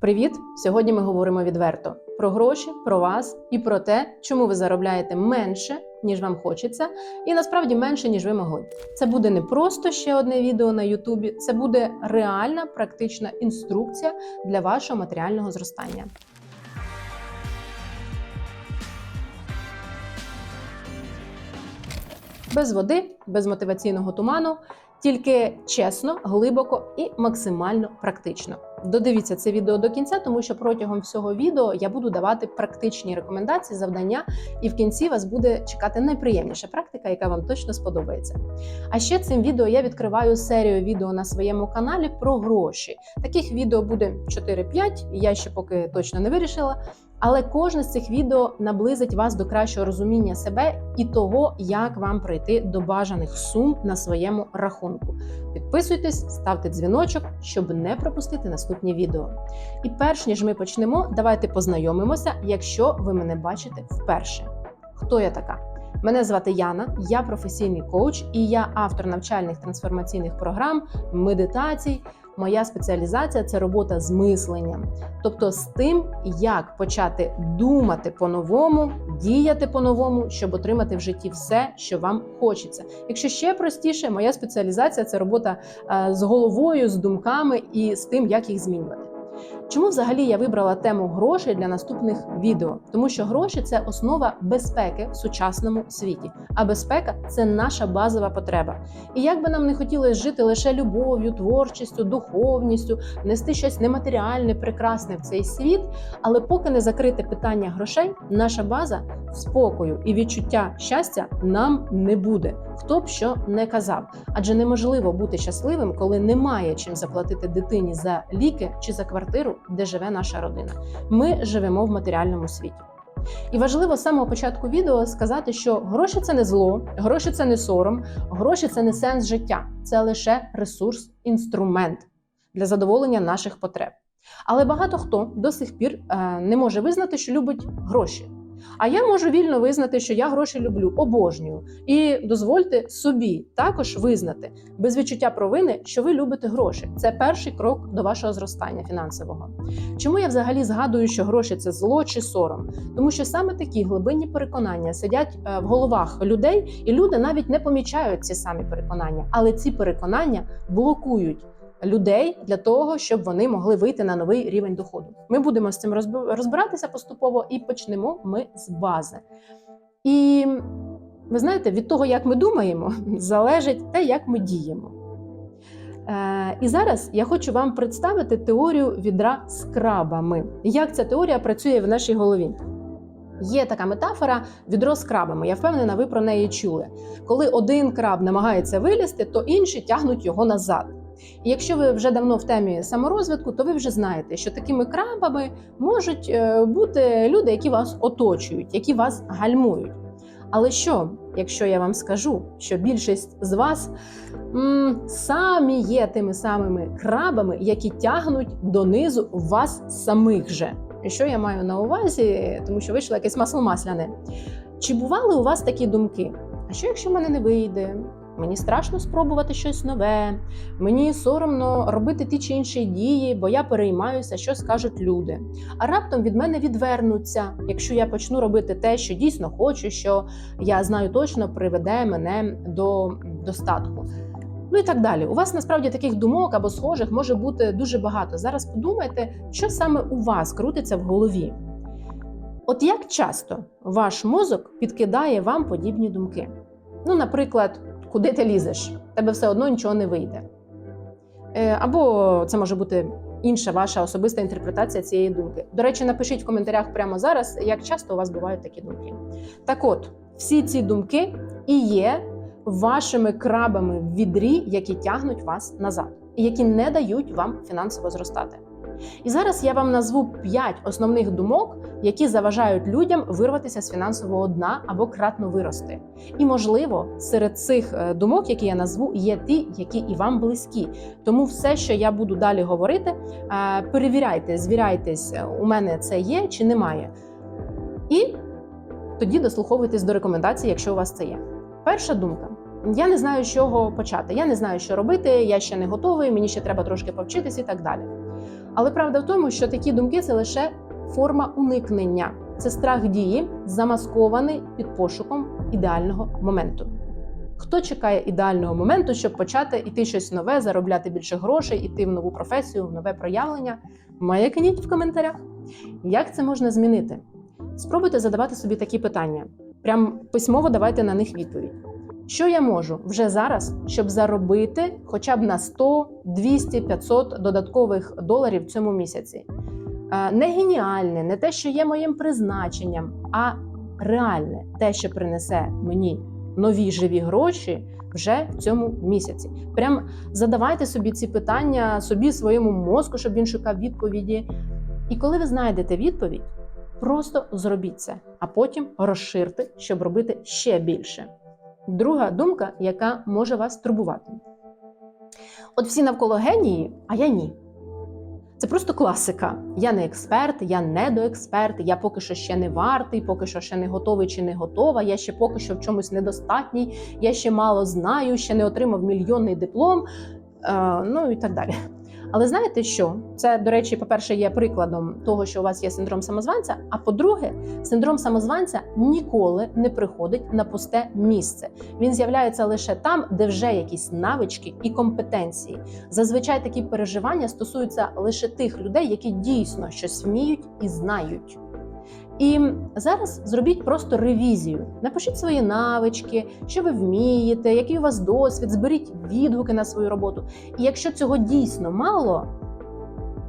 Привіт! Сьогодні ми говоримо відверто про гроші, про вас і про те, чому ви заробляєте менше, ніж вам хочеться, і насправді менше, ніж ви могли. Це буде не просто ще одне відео на Ютубі, це буде реальна практична інструкція для вашого матеріального зростання. Без води, без мотиваційного туману, тільки чесно, глибоко і максимально практично. Додивіться це відео до кінця, тому що протягом всього відео я буду давати практичні рекомендації, завдання, і в кінці вас буде чекати найприємніша практика, яка вам точно сподобається. А ще цим відео я відкриваю серію відео на своєму каналі про гроші. Таких відео буде 4-5, я ще поки точно не вирішила. Але кожне з цих відео наблизить вас до кращого розуміння себе і того, як вам прийти до бажаних сум на своєму рахунку. Підписуйтесь, ставте дзвіночок, щоб не пропустити наступні відео. І перш ніж ми почнемо, давайте познайомимося, якщо ви мене бачите вперше. Хто я така? Мене звати Яна, я професійний коуч і я автор навчальних трансформаційних програм, медитацій. Моя спеціалізація це робота з мисленням, тобто з тим, як почати думати по-новому, діяти по-новому, щоб отримати в житті все, що вам хочеться. Якщо ще простіше, моя спеціалізація це робота е, з головою, з думками і з тим, як їх змінювати. Чому взагалі я вибрала тему грошей для наступних відео? Тому що гроші це основа безпеки в сучасному світі, а безпека це наша базова потреба. І як би нам не хотілося жити лише любов'ю, творчістю, духовністю, нести щось нематеріальне, прекрасне в цей світ, але поки не закрите питання грошей, наша база спокою і відчуття щастя нам не буде. Хто б що не казав, адже неможливо бути щасливим, коли немає чим заплатити дитині за ліки чи за квартиру, де живе наша родина. Ми живемо в матеріальному світі. І важливо з самого початку відео сказати, що гроші це не зло, гроші це не сором, гроші це не сенс життя, це лише ресурс, інструмент для задоволення наших потреб. Але багато хто до сих пір е, не може визнати, що любить гроші. А я можу вільно визнати, що я гроші люблю, обожнюю. І дозвольте собі також визнати без відчуття провини, що ви любите гроші. Це перший крок до вашого зростання фінансового. Чому я взагалі згадую, що гроші це зло чи сором? Тому що саме такі глибинні переконання сидять е, в головах людей, і люди навіть не помічають ці самі переконання, але ці переконання блокують людей для того, щоб вони могли вийти на новий рівень доходу. Ми будемо з цим розбиратися поступово і почнемо ми з бази. І ви знаєте, від того, як ми думаємо, залежить те, як ми діємо. Е, і зараз я хочу вам представити теорію відра з крабами. Як ця теорія працює в нашій голові? Є така метафора відро з крабами. Я впевнена, ви про неї чули. Коли один краб намагається вилізти, то інші тягнуть його назад. І якщо ви вже давно в темі саморозвитку, то ви вже знаєте, що такими крабами можуть е, бути люди, які вас оточують, які вас гальмують. Але що, якщо я вам скажу, що більшість з вас м, самі є тими самими крабами, які тягнуть донизу вас самих же? І що я маю на увазі, тому що вийшло якесь масло масляне. Чи бували у вас такі думки? А що якщо в мене не вийде? Мені страшно спробувати щось нове, мені соромно робити ті чи інші дії, бо я переймаюся, що скажуть люди. А раптом від мене відвернуться, якщо я почну робити те, що дійсно хочу, що я знаю точно приведе мене до достатку. Ну і так далі. У вас насправді таких думок або схожих може бути дуже багато. Зараз подумайте, що саме у вас крутиться в голові. От як часто ваш мозок підкидає вам подібні думки? Ну, наприклад, куди ти лізеш, тебе все одно нічого не вийде. Е, або це може бути інша ваша особиста інтерпретація цієї думки. До речі, напишіть в коментарях прямо зараз, як часто у вас бувають такі думки. Так от, всі ці думки і є вашими крабами в відрі, які тягнуть вас назад, і які не дають вам фінансово зростати. І зараз я вам назву п'ять основних думок, які заважають людям вирватися з фінансового дна або кратно вирости. І можливо, серед цих е, думок, які я назву, є ті, які і вам близькі. Тому все, що я буду далі говорити, е, перевіряйте, звіряйтесь, е, у мене це є чи немає. І тоді дослуховуйтесь до рекомендацій, якщо у вас це є. Перша думка. Я не знаю, з чого почати. Я не знаю, що робити, я ще не готовий, мені ще треба трошки повчитись і так далі. Але правда в тому, що такі думки це лише форма уникнення. Це страх дії, замаскований під пошуком ідеального моменту. Хто чекає ідеального моменту, щоб почати іти щось нове, заробляти більше грошей, іти в нову професію, в нове проявлення? Маякніть в коментарях. Як це можна змінити? Спробуйте задавати собі такі питання. Прям письмово давайте на них відповідь. Що я можу вже зараз, щоб заробити хоча б на 100, 200, 500 додаткових доларів в цьому місяці? Не геніальне, не те, що є моїм призначенням, а реальне те, що принесе мені нові живі гроші вже в цьому місяці. Прям задавайте собі ці питання собі своєму мозку, щоб він шукав відповіді. І коли ви знайдете відповідь, просто зробіть це, а потім розширте, щоб робити ще більше. Друга думка, яка може вас турбувати. От всі навколо генії, а я ні. Це просто класика. Я не експерт, я недоексперт, я поки що ще не вартий, поки що ще не готовий чи не готова. Я ще поки що в чомусь недостатній, я ще мало знаю, ще не отримав мільйонний диплом, е, ну і так далі. Але знаєте що? Це, до речі, по-перше, є прикладом того, що у вас є синдром самозванця. А по-друге, синдром самозванця ніколи не приходить на пусте місце. Він з'являється лише там, де вже якісь навички і компетенції. Зазвичай такі переживання стосуються лише тих людей, які дійсно щось вміють і знають. І зараз зробіть просто ревізію. Напишіть свої навички, що ви вмієте, який у вас досвід, зберіть відгуки на свою роботу. І якщо цього дійсно мало,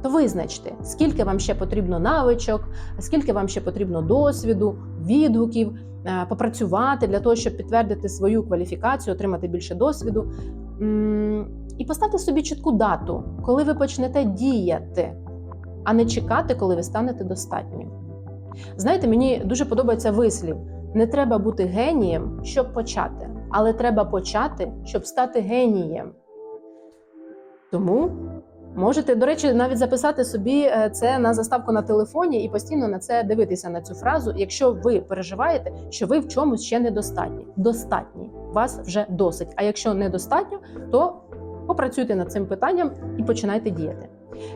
то визначте, скільки вам ще потрібно навичок, скільки вам ще потрібно досвіду, відгуків, е, попрацювати для того, щоб підтвердити свою кваліфікацію, отримати більше досвіду. І поставте собі чітку дату, коли ви почнете діяти, а не чекати, коли ви станете достатньо. Знаєте, мені дуже подобається вислів: не треба бути генієм, щоб почати, але треба почати, щоб стати генієм. Тому можете, до речі, навіть записати собі е, це на заставку на телефоні і постійно на це дивитися на цю фразу, якщо ви переживаєте, що ви в чомусь ще недостатні. Достатні, вас вже досить. А якщо недостатньо, то попрацюйте над цим питанням і починайте діяти.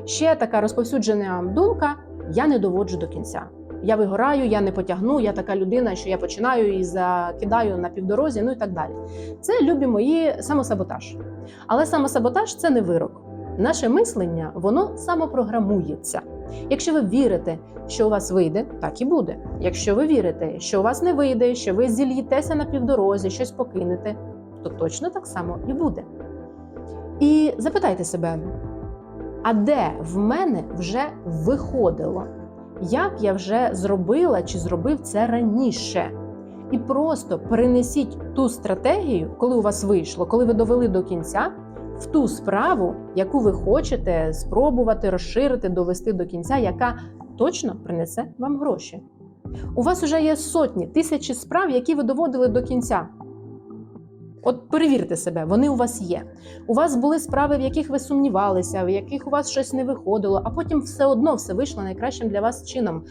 Ще така розповсюджена думка: я не доводжу до кінця. Я вигораю, я не потягну, я така людина, що я починаю і закидаю на півдорозі, ну і так далі. Це любі мої самосаботаж. Але самосаботаж це не вирок. Наше мислення воно самопрограмується. Якщо ви вірите, що у вас вийде, так і буде. Якщо ви вірите, що у вас не вийде, що ви зільєтеся на півдорозі, щось покинете, то точно так само і буде. І запитайте себе: а де в мене вже виходило? Як я вже зробила чи зробив це раніше? І просто перенесіть ту стратегію, коли у вас вийшло, коли ви довели до кінця, в ту справу, яку ви хочете спробувати розширити, довести до кінця, яка точно принесе вам гроші. У вас вже є сотні, тисячі справ, які ви доводили до кінця. От перевірте себе, вони у вас є. У вас були справи, в яких ви сумнівалися, в яких у вас щось не виходило, а потім все одно все вийшло найкращим для вас чином.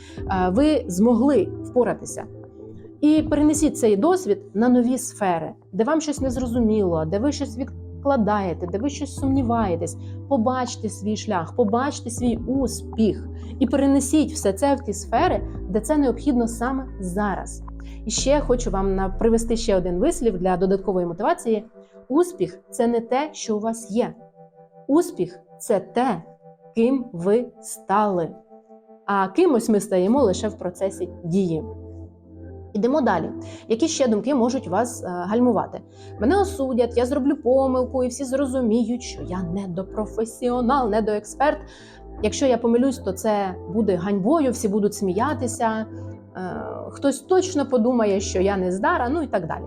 Ви змогли впоратися. І перенесіть цей досвід на нові сфери, де вам щось незрозуміло, де ви щось відкладаєте, де ви щось сумніваєтесь. Побачте свій шлях, побачте свій успіх і перенесіть все це в ті сфери, де це необхідно саме зараз. І ще хочу вам привести ще один вислів для додаткової мотивації. Успіх це не те, що у вас є. Успіх це те, ким ви стали. А кимось ми стаємо лише в процесі дії. Ідемо далі. Які ще думки можуть вас е, гальмувати? Мене осудять, я зроблю помилку, і всі зрозуміють, що я не недопрофесіонал, недоексперт. Якщо я помилюсь, то це буде ганьбою, всі будуть сміятися. Е, хтось точно подумає, що я не здара, ну і так далі.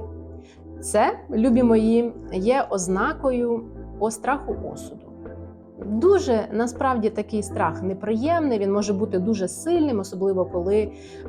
Це, любі мої, є ознакою страху осуду. Дуже насправді такий страх неприємний, він може бути дуже сильним, особливо коли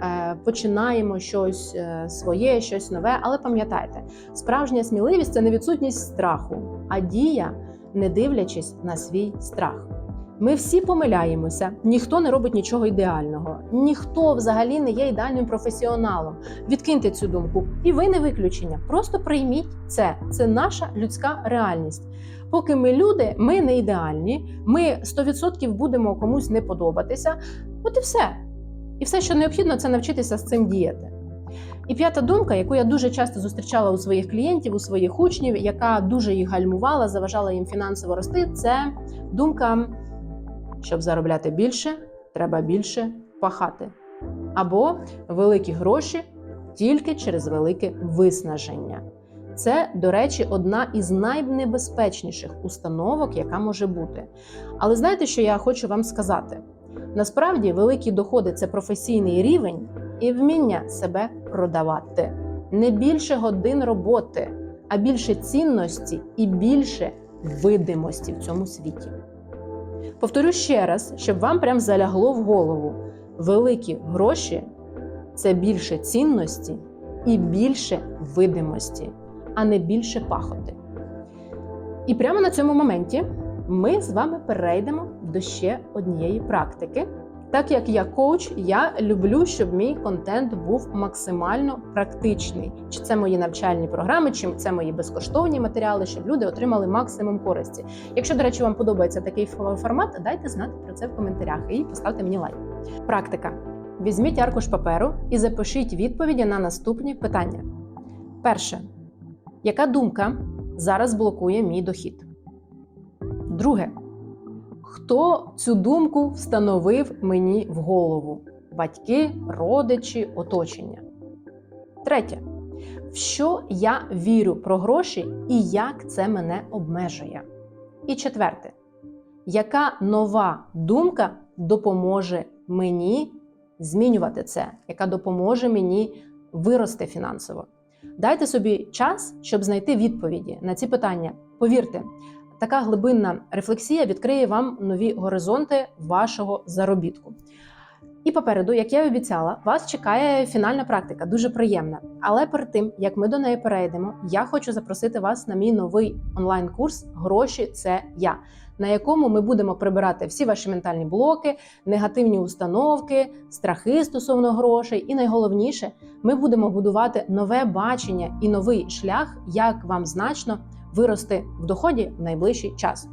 е, починаємо щось е, своє, щось нове. Але пам'ятайте, справжня сміливість це не відсутність страху, а дія, не дивлячись на свій страх. Ми всі помиляємося, ніхто не робить нічого ідеального, ніхто взагалі не є ідеальним професіоналом. Відкиньте цю думку, і ви не виключення. Просто прийміть це. Це наша людська реальність. Поки ми люди, ми не ідеальні. Ми 100% будемо комусь не подобатися. От і все. І все, що необхідно, це навчитися з цим діяти. І п'ята думка, яку я дуже часто зустрічала у своїх клієнтів, у своїх учнів, яка дуже їх гальмувала, заважала їм фінансово рости, це думка, щоб заробляти більше, треба більше пахати. Або великі гроші тільки через велике виснаження. Це, до речі, одна із найнебезпечніших установок, яка може бути. Але знаєте, що я хочу вам сказати? Насправді, великі доходи це професійний рівень і вміння себе продавати. Не більше годин роботи, а більше цінності і більше видимості в цьому світі. Повторю ще раз, щоб вам прям залягло в голову: великі гроші це більше цінності і більше видимості, а не більше пахоти. І прямо на цьому моменті ми з вами перейдемо до ще однієї практики. Так як я коуч, я люблю, щоб мій контент був максимально практичний. Чи це мої навчальні програми, чи це мої безкоштовні матеріали, щоб люди отримали максимум користі. Якщо, до речі, вам подобається такий формат, дайте знати про це в коментарях і поставте мені лайк. Практика: візьміть аркуш паперу і запишіть відповіді на наступні питання. Перше, яка думка зараз блокує мій дохід? Друге. Хто цю думку встановив мені в голову? Батьки, родичі, оточення. Третє. В що я вірю про гроші і як це мене обмежує? І четверте. Яка нова думка допоможе мені змінювати це? Яка допоможе мені вирости фінансово? Дайте собі час, щоб знайти відповіді на ці питання. Повірте, така глибинна рефлексія відкриє вам нові горизонти вашого заробітку. І попереду, як я й обіцяла, вас чекає фінальна практика, дуже приємна. Але перед тим як ми до неї перейдемо, я хочу запросити вас на мій новий онлайн-курс Гроші це я, на якому ми будемо прибирати всі ваші ментальні блоки, негативні установки, страхи стосовно грошей. І найголовніше, ми будемо будувати нове бачення і новий шлях, як вам значно вирости в доході в найближчий час.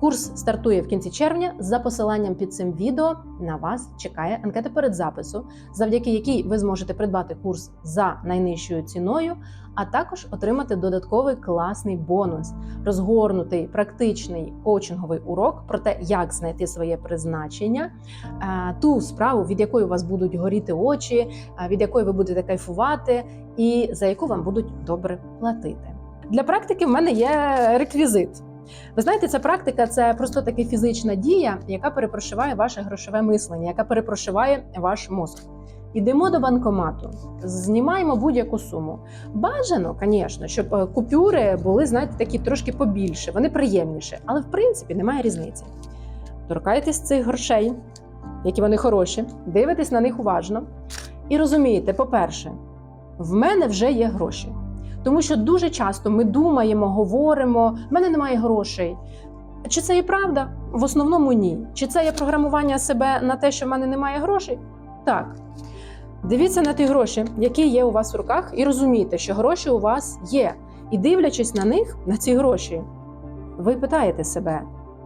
Курс стартує в кінці червня. За посиланням під цим відео на вас чекає анкета передзапису, завдяки якій ви зможете придбати курс за найнижчою ціною, а також отримати додатковий класний бонус, розгорнутий практичний коучинговий урок про те, як знайти своє призначення, е, ту справу, від якої у вас будуть горіти очі, е, від якої ви будете кайфувати, і за яку вам будуть добре платити. Для практики в мене є реквізит. Ви знаєте, ця практика це просто така фізична дія, яка перепрошиває ваше грошове мислення, яка перепрошиває ваш мозок. Йдемо до банкомату, знімаємо будь-яку суму. Бажано, звісно, щоб е, купюри були, знаєте, такі трошки побільше, вони приємніші, але в принципі немає різниці. Торкайтесь цих грошей, які вони хороші, дивитесь на них уважно і розумієте, по-перше, в мене вже є гроші. Тому що дуже часто ми думаємо, говоримо, в мене немає грошей. Чи це і правда? В основному ні. Чи це є програмування себе на те, що в мене немає грошей? Так. Дивіться на ті гроші, які є у вас в руках, і розумійте, що гроші у вас є. І дивлячись на них, на ці гроші, ви питаєте себе,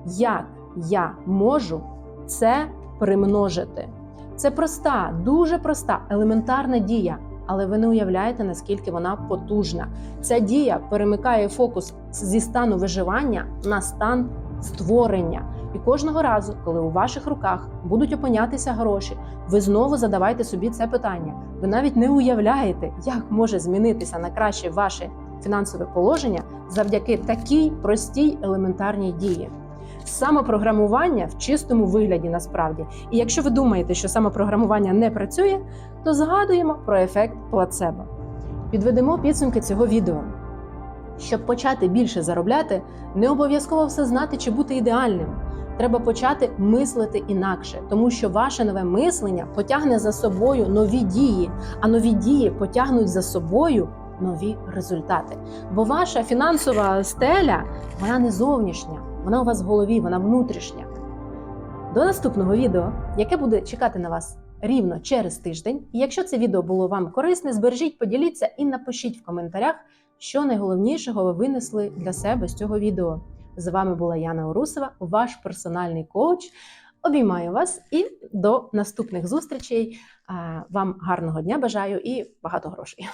як я можу це примножити? Це проста, дуже проста, елементарна дія але ви не уявляєте, наскільки вона потужна. Ця дія перемикає фокус зі стану виживання на стан створення. І кожного разу, коли у ваших руках будуть опинятися гроші, ви знову задавайте собі це питання. Ви навіть не уявляєте, як може змінитися на краще ваше фінансове положення завдяки такій простій елементарній дії. Самопрограмування в чистому вигляді насправді. І якщо ви думаєте, що самопрограмування не працює, то згадуємо про ефект плацебо. Підведемо підсумки цього відео. Щоб почати більше заробляти, не обов'язково все знати чи бути ідеальним. Треба почати мислити інакше, тому що ваше нове мислення потягне за собою нові дії, а нові дії потягнуть за собою нові результати. Бо ваша фінансова стеля вона не зовнішня, вона у вас в голові, вона внутрішня. До наступного відео, яке буде чекати на вас рівно через тиждень. І якщо це відео було вам корисне, збережіть, поділіться і напишіть в коментарях, що найголовнішого ви винесли для себе з цього відео. З вами була Яна Урусова, ваш персональний коуч. Обіймаю вас і до наступних зустрічей. Вам гарного дня бажаю і багато грошей.